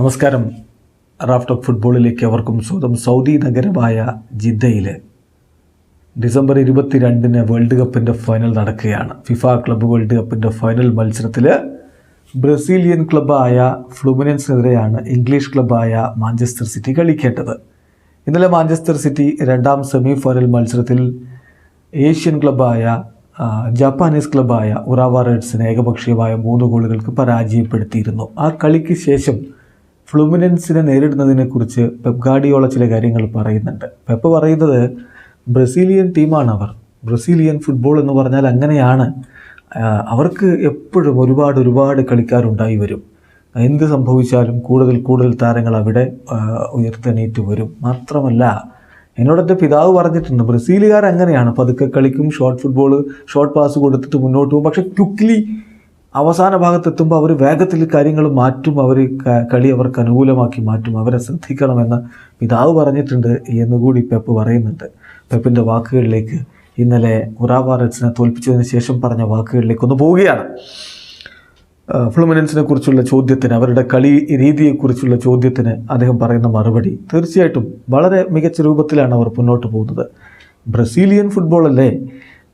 നമസ്കാരം. Raft of ഫുട്ബോളിലേക്ക് അവർക്കും സ്വന്തം സൗദി നഗരമായ ജിദ്ദയിൽ ഡിസംബർ ഇരുപത്തിരണ്ടിന് വേൾഡ് കപ്പിന്റെ ഫൈനൽ നടക്കുകയാണ്. ഫിഫ ക്ലബ്ബ് വേൾഡ് കപ്പിന്റെ ഫൈനൽ മത്സരത്തിൽ ബ്രസീലിയൻ ക്ലബ്ബായ ഫ്ലുമിനൻസിനെതിരെയാണ് ഇംഗ്ലീഷ് ക്ലബ്ബായ മാഞ്ചസ്റ്റർ സിറ്റി കളിക്കേണ്ടത്. ഇന്നലെ മാഞ്ചസ്റ്റർ സിറ്റി രണ്ടാം സെമി ഫൈനൽ മത്സരത്തിൽ ഏഷ്യൻ ക്ലബ്ബായ ജാപ്പാനീസ് ക്ലബ്ബായ ഉറാവ റെഡ്സിനെ ഏകപക്ഷീയമായ മൂന്ന് ഗോളുകൾക്ക് പരാജയപ്പെടുത്തിയിരുന്നു. ആ കളിക്ക് ശേഷം ഫ്ലുമിനൻസിനെ നേരിടുന്നതിനെക്കുറിച്ച് പെപ് ഗാഡിയോള ചില കാര്യങ്ങൾ പറയുന്നുണ്ട്. പെപ്പ് പറയുന്നത് ബ്രസീലിയൻ ടീമാണ് അവർ. ബ്രസീലിയൻ ഫുട്ബോൾ എന്ന് പറഞ്ഞാൽ അങ്ങനെയാണ്. അവർക്ക് എപ്പോഴും ഒരുപാട് ഒരുപാട് കളിക്കാരുണ്ടായി വരും. എന്ത് സംഭവിച്ചാലും കൂടുതൽ കൂടുതൽ താരങ്ങൾ അവിടെ ഉയർത്തെണീറ്റ് വരും. മാത്രമല്ല എന്നോട് എന്റെ പിതാവ് പറഞ്ഞിട്ടുണ്ട് ബ്രസീലുകാർ അങ്ങനെയാണ്. പതുക്കെ കളിക്കും ഷോർട്ട് ഫുട്ബോൾ ഷോർട്ട് പാസ് കൊടുത്തിട്ട് മുന്നോട്ട് പോകും. പക്ഷേ ക്വിക്ലി അവസാന ഭാഗത്തെത്തുമ്പോൾ അവർ വേഗത്തിൽ കാര്യങ്ങൾ മാറ്റും അവർ കളി അവർക്ക് അനുകൂലമാക്കി മാറ്റും അവരെ ശ്രദ്ധിക്കണമെന്ന് പിതാവ് പറഞ്ഞിട്ടുണ്ട് എന്നുകൂടി പെപ്പ് പറയുന്നുണ്ട്. പെപ്പിന്റെ വാക്കുകളിലേക്ക് ഇന്നലെ ഉറാവ തോൽപ്പിച്ചതിന് ശേഷം പറഞ്ഞ വാക്കുകളിലേക്ക് ഒന്ന് പോവുകയാണ്. ഫ്ലുമിനൻസിനെ കുറിച്ചുള്ള ചോദ്യത്തിന് അവരുടെ കളി രീതിയെക്കുറിച്ചുള്ള ചോദ്യത്തിന് അദ്ദേഹം പറയുന്ന മറുപടി തീർച്ചയായിട്ടും വളരെ മികച്ച രൂപത്തിലാണ് അവർ മുന്നോട്ട് പോകുന്നത്. ബ്രസീലിയൻ ഫുട്ബോൾ അല്ലേ?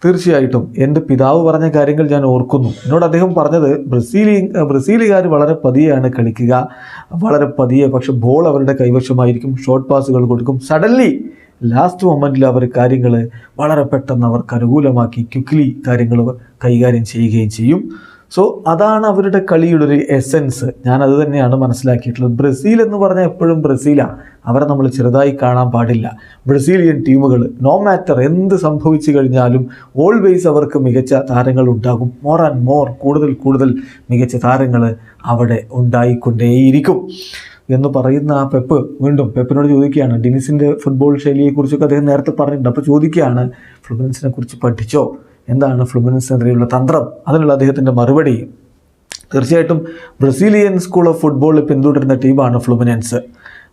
തീർച്ചയായിട്ടും എന്റെ പിതാവ് പറഞ്ഞ കാര്യങ്ങൾ ഞാൻ ഓർക്കുന്നു. എന്നോട് അദ്ദേഹം പറഞ്ഞത് ബ്രസീലി ബ്രസീലുകാർ വളരെ പതിയെയാണ് കളിക്കുക. വളരെ പതിയെ പക്ഷെ ബോൾ അവരുടെ കൈവശമായിരിക്കും. ഷോർട്ട് പാസുകൾ കൊടുക്കും. സഡൻലി ലാസ്റ്റ് മൊമെന്റിൽ അവർ കാര്യങ്ങൾ വളരെ പെട്ടെന്ന് അവർക്ക് അനുകൂലമാക്കി ക്വിക്ലി കാര്യങ്ങൾ കൈകാര്യം ചെയ്യുകയും ചെയ്യും. സോ അതാണ് അവരുടെ കളിയുടെ ഒരു എസെൻസ് ഞാൻ അത് തന്നെയാണ് മനസ്സിലാക്കിയിട്ടുള്ളത്. ബ്രസീൽ എന്ന് പറഞ്ഞാൽ എപ്പോഴും ബ്രസീലാണ്. അവരെ നമ്മൾ ചെറുതായി കാണാൻ പാടില്ല. ബ്രസീലിയൻ ടീമുകൾ നോ മാറ്റർ എന്ത് സംഭവിച്ചു കഴിഞ്ഞാലും ഓൾവേസ് അവർക്ക് മികച്ച താരങ്ങൾ ഉണ്ടാകും. മോർ ആൻഡ് മോർ കൂടുതൽ കൂടുതൽ മികച്ച താരങ്ങൾ അവിടെ ഉണ്ടായിക്കൊണ്ടേയിരിക്കും. എന്ന് പറയുന്ന ആ പെപ്പ് വീണ്ടും പെപ്പിനോട് ചോദിക്കുകയാണ്. ഡിനിസിന്റെ ഫുട്ബോൾ ശൈലിയെക്കുറിച്ചൊക്കെ അദ്ദേഹം നേരത്തെ പറഞ്ഞിട്ടുണ്ട്. അപ്പോൾ ചോദിക്കുകയാണ് ഫ്ലുബൻസിനെ കുറിച്ച് പഠിച്ചോ? എന്താണ് ഫ്ലുമിനൻസിനെതിരെയുള്ള തന്ത്രം? അതിനുള്ള അദ്ദേഹത്തിന്റെ മറുപടി. തീർച്ചയായിട്ടും ബ്രസീലിയൻ സ്കൂൾ ഓഫ് ഫുട്ബോളിൽ പിന്തുടരുന്ന ടീമാണ് ഫ്ലുമിനൻസ്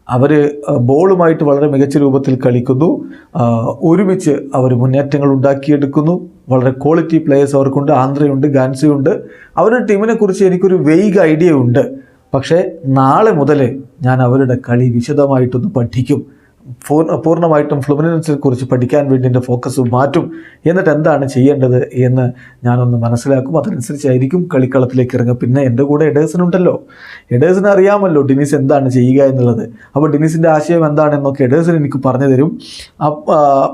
അവർ ബോളുമായിട്ട് വളരെ മികച്ച രൂപത്തിൽ കളിക്കുന്നു. ഒരുമിച്ച് അവർ മുന്നേറ്റങ്ങൾ ഉണ്ടാക്കിയെടുക്കുന്നു. വളരെ ക്വാളിറ്റി പ്ലേയേഴ്സ് അവർക്കുണ്ട്. ആന്ധ്രയുണ്ട് ഗാൻസിയുണ്ട്. അവരുടെ ടീമിനെ കുറിച്ച് എനിക്കൊരു വെയ്ഗ് ഐഡിയ ഉണ്ട്. പക്ഷേ നാളെ മുതൽ ഞാൻ അവരുടെ കളി വിശദമായിട്ടൊന്ന് പഠിക്കും. പൂർണമായിട്ടും ഫ്ലുമിനൻസിനെ കുറിച്ച് പഠിക്കാൻ വേണ്ടി എന്റെ ഫോക്കസ് മാറ്റും. എന്നിട്ട് എന്താണ് ചെയ്യേണ്ടത് എന്ന് ഞാനൊന്ന് മനസ്സിലാക്കും. അതനുസരിച്ചായിരിക്കും കളിക്കളത്തിലേക്ക് ഇറങ്ങുക. പിന്നെ എന്റെ കൂടെ എഡേഴ്സൺ ഉണ്ടല്ലോ. എഡേഴ്സിന് അറിയാമല്ലോ ഡിനീസ് എന്താണ് ചെയ്യുക എന്നുള്ളത്. അപ്പോൾ ഡിനീസിന്റെ ആശയം എന്താണെന്നൊക്കെ എഡേഴ്സൺ എനിക്ക് പറഞ്ഞു തരും.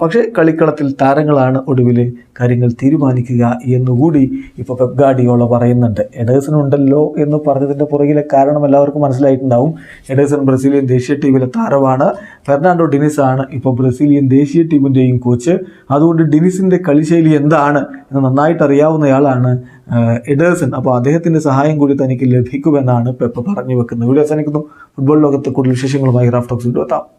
പക്ഷേ കളിക്കളത്തിൽ താരങ്ങളാണ് ഒടുവിൽ കാര്യങ്ങൾ തീരുമാനിക്കുക എന്നുകൂടി ഇപ്പോൾ പെപ് ഗാഡിയോള പറയുന്നുണ്ട്. എഡേഴ്സൺ ഉണ്ടല്ലോ എന്ന് പറഞ്ഞതിന്റെ പുറകിലെ കാരണം എല്ലാവർക്കും മനസ്സിലായിട്ടുണ്ടാവും. എഡേഴ്സൺ ബ്രസീലിയൻ ദേശീയ ടീമിലെ താരമാണ്. ഫെർണാണ്ടോ ഡിനിസ് ആണ് ഇപ്പോൾ ബ്രസീലിയൻ ദേശീയ ടീമിന്റെയും കോച്ച്. അതുകൊണ്ട് ഡിനിസിന്റെ കളിശൈലി എന്താണ് എന്ന് നന്നായിട്ട് അറിയാവുന്നയാളാണ് എഡേഴ്സൺ. അപ്പോൾ അദ്ദേഹത്തിന്റെ സഹായം കൂടി തനിക്ക് ലഭിക്കുമെന്നാണ് പെപ്പ് പറഞ്ഞു വെക്കുന്നത്. വീഡിയോ അവസാനിക്കുന്നു. ഫുട്ബോൾ ലോകത്ത് കൂടുതൽ വിശേഷങ്ങളുമായി റാഫ്റ്റോക്സ് വീഡിയോ എത്താം.